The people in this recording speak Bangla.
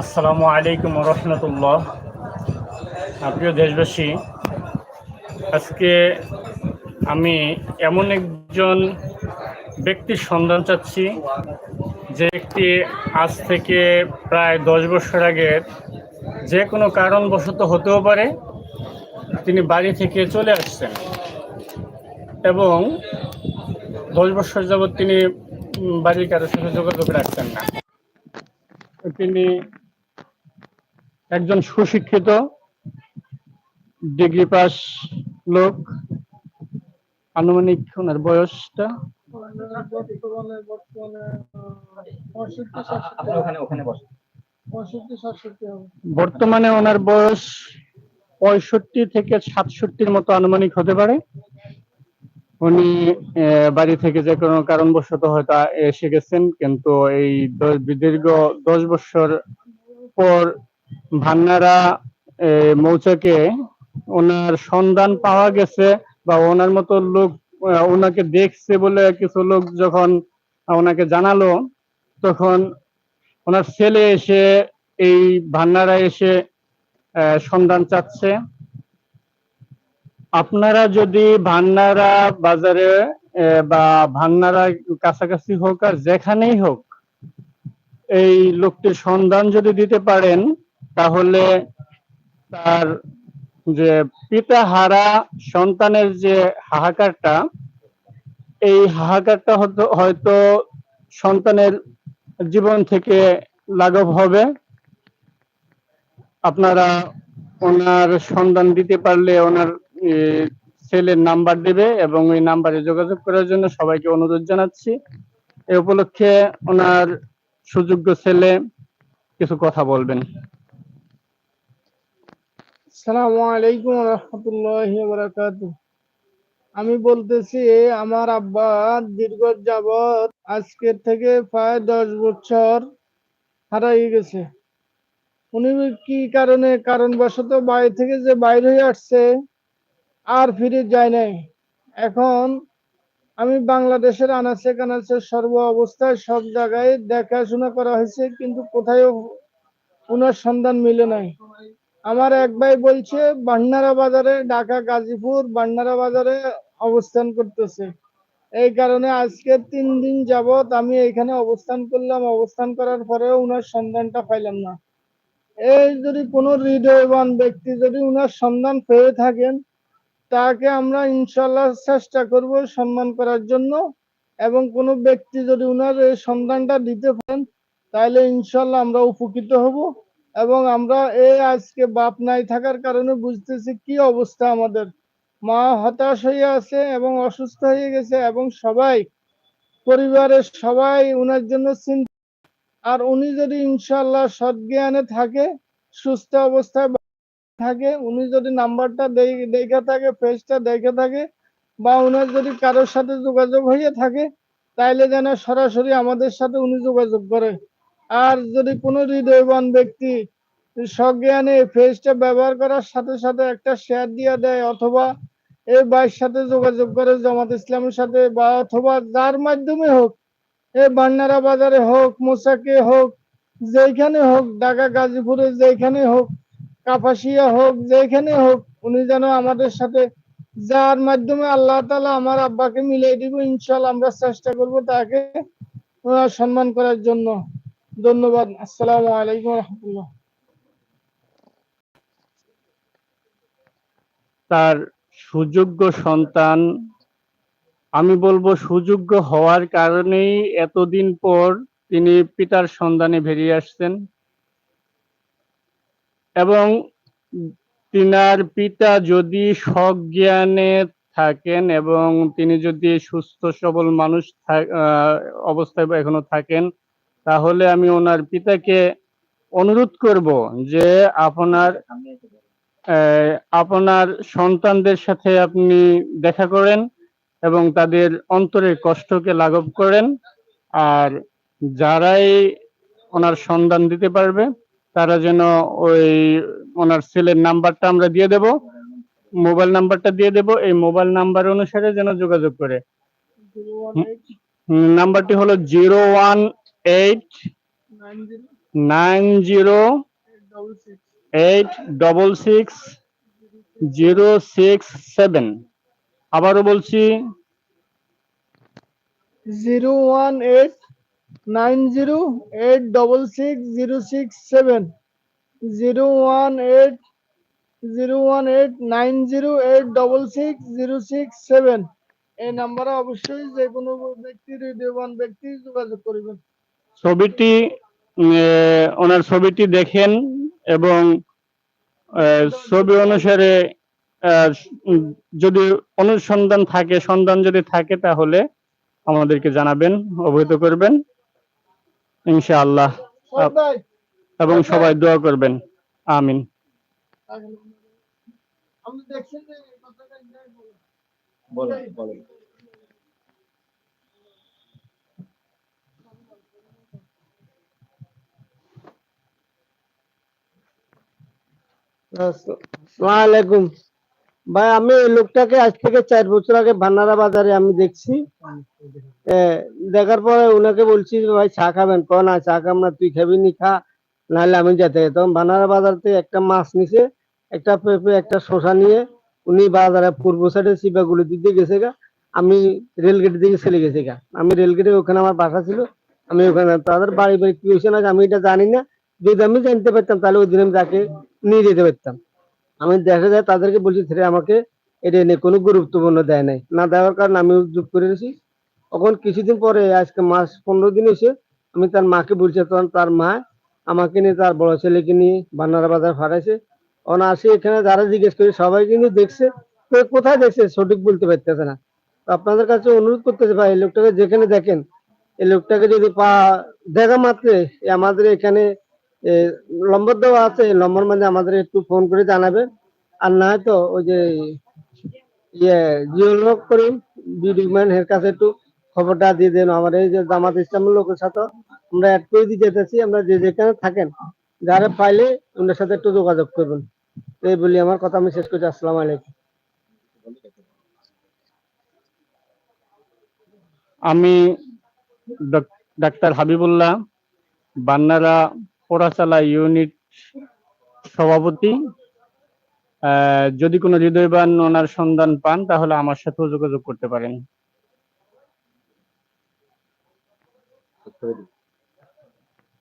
আসসালামু আলাইকুম রহমতুল্লাহ প্রিয় দেশবাসী, আজকে আমি এমন একজন ব্যক্তির সন্ধান চাচ্ছি, যে একটি আজ থেকে প্রায় দশ বছর আগের যে কোনো কারণবশত হতেও পারে, তিনি বাড়ি থেকে চলে আসছেন। এবং দশ বছর যাবৎ তিনি বাড়ির কারোর সাথে যোগাযোগ রাখছেন না। তিনি একজন সুশিক্ষিত ডিগ্রি পাস লোক আনুমানিক ওনার বয়সটা? বর্তমানে ওনার বয়স পঁয়ষট্টি থেকে সাতষট্টির মতো আনুমানিক হতে পারে। উনি বাড়ি থেকে যে কোনো কারণবশত হয়তো এসে গেছেন কিন্তু এই দীর্ঘ দশ বছর পর ভান্নারা মৌচাকে ওনার সন্ধান পাওয়া গেছে বা ওনার মতো লোক ওনাকে দেখছে বলে কিছু লোক যখন ওনাকে জানালো, তখন ওনার ছেলে এসে এই ভান্নারা এসে সন্ধান চাচ্ছে। আপনারা যদি ভান্নারা বাজারে বা ভান্নারা কাছাকাছি হোক আর যেখানেই হোক, এই লোকটির সন্ধান যদি দিতে পারেন তাহলে তার যে পিতা হারা সন্তানের যে হাহাকারটা এই হাহাকারটা হয়তো সন্তানের জীবন থেকে লাঘব হবে। আপনারা ওনার সন্ধান দিতে পারলে ওনার এ, ছেলের নাম্বার দেবে এবং ওই নাম্বারে যোগাযোগ করার জন্য সবাইকে অনুরোধ জানাচ্ছি। এ উপলক্ষে ওনার সুযোগ্য ছেলে কিছু কথা বলবেন। সালামু আলাইকুম রহমতুল্লাহ বারাকাত আমি বলতেছি, আমার আব্বা দীর্ঘ যাবৎ আজকের থেকে প্রায় দশ বছর হারাই গেছে। উনি কি কারণে? কারণবশত বাড়ি থেকে যে বাইরে হয়ে আসছে, আর ফিরে যায় নাই। এখন আমি বাংলাদেশের আনাচে কানাচে সর্ব অবস্থায় সব জায়গায় দেখাশোনা করা হয়েছে, কিন্তু কোথাও উনার সন্ধান মিলে নাই। আমার এক ভাই বলছে, বান্নারা বাজারে, ঢাকা, গাজীপুর, বান্নারা বাজারে অবস্থান করতেছে। এই কারণে আজকে তিন দিন যাবত আমি এখানে অবস্থান করলাম। অবস্থান করার পরেও উনার সন্ধানটা পাইলাম না। এই যদি কোনো হৃদয়বান ব্যক্তি যদি উনার সন্ধান পেয়ে থাকেন, তাকে আমরা ইনশাল্লাহ চেষ্টা করব সম্মান করার জন্য। এবং কোনো ব্যক্তি যদি উনার সন্ধানটা দিতে পারেন, তাহলে ইনশাল্লাহ আমরা উপকৃত হব। এবং আমরা এই আজকে বাপ নাই থাকার কারণে বুঝতেছি কি অবস্থা আমাদের। মা হতাশ হয়ে আছে এবং অসুস্থ হয়ে গেছে এবং সবাই, পরিবারের সবাই উনার জন্য চিন্তা আর উনি যদি ইনশাল্লাহ সজ্ঞানে থাকে, সুস্থ অবস্থায় থাকে, উনি যদি নাম্বারটা দেখে থাকে ফেসটা দেখে থাকে, বা উনার যদি কারোর সাথে যোগাযোগ হয়ে থাকে, তাইলে যেন সরাসরি আমাদের সাথে উনি যোগাযোগ করে। আর যদি কোনো হৃদয়বান ব্যক্তি সজ্ঞানে ফেসটা ব্যবহার করার সাথে সাথে একটা শেয়ার দিয়ে দেয় অথবা এই ভাইয়ের সাথে যোগাযোগ করে, জামাত ইসলামের সাথে বা অথবা যার মাধ্যমে হোক, এই বান্নারা বাজারে হোক, মোসাকে হোক যেখানে হোক, ঢাকা, গাজীপুরে যেখানে হোক, কাপাসিয়া হোক যেখানে হোক, উনি যেন আমাদের সাথে যার মাধ্যমে আল্লাহ তালা আমার আব্বাকে মিলিয়ে দিব ইনশাল্লাহ আমরা চেষ্টা করব তাকে সম্মান করার জন্য। ধন্যবাদ, আসসালামু আলাইকুম রহমতুল্লাহ। তার সুযোগ্য সন্তান, আমি বলব সুযোগ্য হওয়ার কারণেই এতদিন পর তিনি পিতার সন্ধানে বেরিয়ে আসছেন। এবং তিনার পিতা যদি সজ্ঞানে থাকেন এবং তিনি যদি সুস্থ সবল মানুষ অবস্থায় এখনও থাকেন তাহলে আমি ওনার পিতাকে অনুরোধ করব যে আপনার আহ, আপনার সন্তানদের সাথে আপনি দেখা করেন এবং তাদের অন্তরের কষ্টকে লাঘব করেন। আর যারাই ওনার সন্ধান দিতে পারবে তারা যেন ওই ওনার ছেলের নাম্বারটা আমরা দিয়ে দেব মোবাইল নাম্বারটা দিয়ে দেব। এই মোবাইল নাম্বার অনুসারে যেন যোগাযোগ করে। নাম্বারটি হলো zero one eight nine zero eight double six zero six seven আবারও বলছি zero one eight nine zero eight double six zero six seven zero one eight zero one eight nine zero eight double six zero six seven এই নাম্বারে অবশ্যই যে কোনো ব্যক্তি হৃদয়বান ব্যক্তি যোগাযোগ করবেন। ছবিটি আহ, ওনার ছবিটি দেখেন এবং আহ, ছবি অনুসারে আহ, যদি অনুসন্ধান থাকে সন্ধান যদি থাকে তাহলে আমাদেরকে জানাবেন অবহিত করবেন ইনশাআল্লাহ। এবং সবাই দোয়া করবেন। আমিন। বলেন। আসসালামাইকুম ভাই, আমি এই লোকটাকে আজ থেকে চার বছর আগে ভান্নারা বাজারে আমি দেখছি। দেখার পরে উনাকে বলছি ভাই, চা খাবেন? ক না, চা খাম না, তুই খাবি নি, খা, নাহলে আমি যেতে। তখন ভান্নারা বাজার থেকে একটা মাছ নিছে, একটা পেঁপে, একটা শশা নিয়ে উনি বাজারে পূর্ব সাইডে শিবাগুলি দিতে গেছে গা। আমি রেলগেটের দিকে চলে গেছি গা। আমি রেলগেটে, ওখানে আমার বাসা ছিল। আমি ওখানে, তাদের বাড়ি বাড়ি কি হয়েছে না আমি এটা জানি না। যদি আমি জানতে পারতাম, তাহলে ওই দিন আমি তাকে নিয়ে যেতে পারতাম। আমি দেখা যায় তাদেরকে বলছি, ছেড়ে আমাকে এটা নিয়ে কোনো গুরুত্বপূর্ণ দেয় নাই। না দেওয়ার কারণে আমি উদ্যোগ করে নিয়েছি তখন কিছুদিন পরে, আজকে মাস পনেরো দিন এসে আমি তার মাকে বলছি, তখন তার মা আমাকে নিয়ে তার বড় ছেলেকে নিয়ে বান্নারা বাজার ফাটাইছে। ওনা আসে এখানে, যারা জিজ্ঞেস করে সবাই কিন্তু দেখছে। কোথায় দেখছে? সঠিক বলতে পারতেছে না। আপনাদের কাছে অনুরোধ করতেছে ভাই, এই লোকটাকে যেখানে দেখেন, এই লোকটাকে যদি পা দেখা মাত্রে আমাদের এখানে নম্বর দেওয়া আছে নম্বর মানে আমাদের একটু ফোন করে জানাবেন আর না তো ওই যে ইয়ে জিওলক করিম বিডিম্যান এর কাছে একটু খবরটা দিয়ে দেন। আমার এই যে জামাত ইসলামের লোকের সাথে আমরা অ্যাড করে দিতে চাইছি আমরা যে যেখানে থাকেন, যারা পাইলে ওনার সাথে একটু যোগাযোগ করবেন। এই বলি আমার কথা আমি শেষ করছি। আসসালামু আলাইকুম। আমি ডাক- ডাক্তার হাবিবুল্লাহ বান্নারা পোড়াচালা ইউনিট সভাপতি যদি কোনো হৃদয়বান ওনার সন্ধান পান, তাহলে আমার সাথেও যোগাযোগ করতে পারেন দিন।